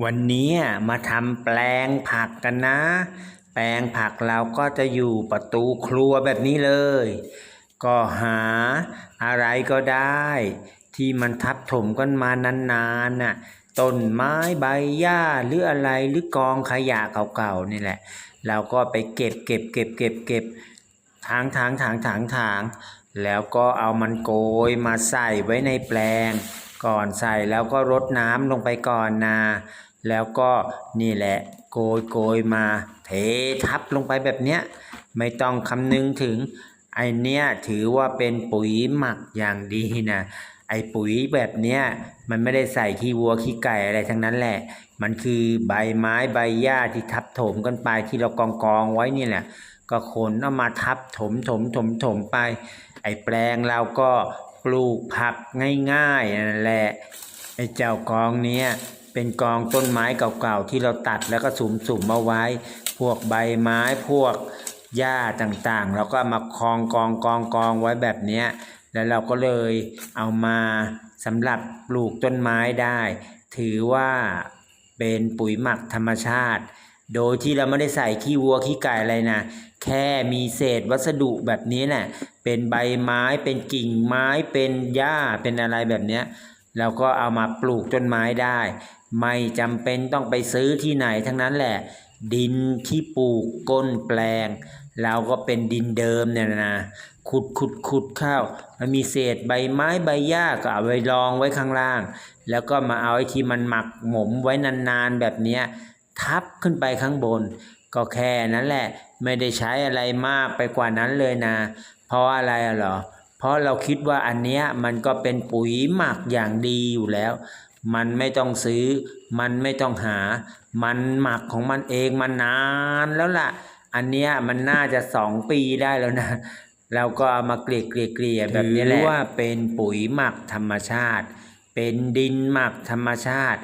วันนี้มาทำแปลงผักกันนะ แปลงผักเราก็จะอยู่ประตูครัวแบบนี้เลย ก็หาอะไรก็ได้ ที่มันทับถมกันมานานๆน่ะต้นไม้ใบหญ้าหรืออะไรหรือกองขยะเก่าๆนี่แหละ เราก็ไปเก็บเก็บเก็บเก็บเก็บทางทางทางทางทางแล้วก็เอามันโกยมาใส่ไว้ในแปลง ก่อนใส่แล้วก็รดน้ำลงไปก่อนนะแล้วก็นี่แหละโกยโกยมา เททับลงไปแบบเนี้ยไม่ต้องคำนึงถึงไอเนี้ยถือว่าเป็นปุ๋ยหมักอย่างดีนะไอปุ๋ยแบบเนี้ยมันไม่ได้ใส่ขี้วัวขี้ไก่อะไรทั้งนั้นแหละ มันคือใบไม้ใบหญ้าที่ทับถมกันไปที่เรากองกองไว้นี่แหละก็ขนเอามาทับถมถมถมถมไป ไอแปลงเราก็ ปลูกผักง่ายๆนั่นแหละไอ้เจ้ากองเนี้ยเป็นกองต้นไม้เก่าๆที่เราตัดแล้วก็สุมๆมาไว้ พวกใบไม้พวกหญ้าต่างๆเราก็มาคองกองกองกองไว้แบบเนี้ยแล้วเราก็เลยเอามาสำหรับปลูกต้นไม้ได้ ถือว่าเป็นปุ๋ยหมักธรรมชาติ โดยที่เราไม่ได้ใส่ขี้วัวขี้ไก่อะไรนะ แค่มีเศษวัสดุแบบนี้แหละเป็นใบไม้เป็นกิ่งไม้เป็นหญ้าเป็นอะไรแบบเนี้ยเราก็เอามาปลูกต้นไม้ได้ ไม่จำเป็นต้องไปซื้อที่ไหนทั้งนั้นแหละ ดินที่ปลูกก้นแปลง เราก็เป็นดินเดิมเนี่ยนะขุดขุดขุดเข้ามันมีเศษใบไม้ใบหญ้าก็เอาไว้รองไว้ข้างล่าง แล้วก็มาเอาไอ้ที่มันหมักหมมไว้นานๆแบบเนี้ย ทับขึ้นไปข้างบน ก็แค่นั้นแหละ ไม่ได้ใช้อะไรมากไปกว่านั้นเลยนะ เพราะอะไรหรอ เพราะเราคิดว่าอันเนี้ยมันก็เป็นปุ๋ยหมักอย่างดีอยู่แล้ว มันไม่ต้องซื้อ มันไม่ต้องหา มันหมักของมันเองมานานแล้วล่ะ อันเนี้ยมันน่าจะสองปีได้แล้วนะเราก็เอามาเกลียเกลี่ยเกลี่ยแบบนี้แหละว่าเป็นปุ๋ยหมักธรรมชาติ เป็นดินหมักธรรมชาติ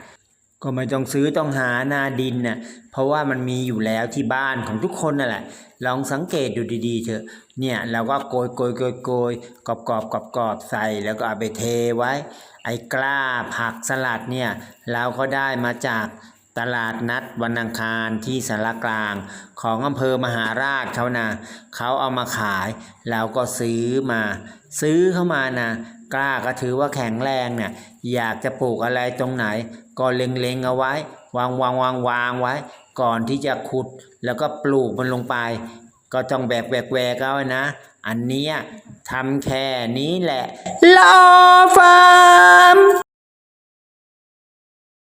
ก็ไม่ต้องซื้อต้องหานาดินน่ะเพราะว่ามันมีอยู่แล้วที่บ้านของทุกคนนั่นแหละ ลองสังเกตดูดีๆเถอะ เนี่ยเราก็โกยโกยโกยโกยกรอบกรอบกรอบกรอบใส่แล้วก็เอาไปเทไว้ ไอ้กล้าผักสลัดเนี่ยเราก็ได้มาจากตลาดนัดวันอังคารที่สารกลางของอำเภอมหาราชเขานะเขาเอามาขาย เราก็ซื้อมา ซื้อเข้ามานะ กล้าก็ถือว่าแข็งแรงเนี่ยอยากจะปลูกอะไรตรงไหน ก็เล็งๆเอาไว้ วางวางวางวางไว้ ก่อนที่จะขุดแล้วก็ปลูกมันลงไป ก็ต้องแบกแบกแวกเอาไว้นะ อันนี้ทำแค่นี้แหละลอฟาร์ม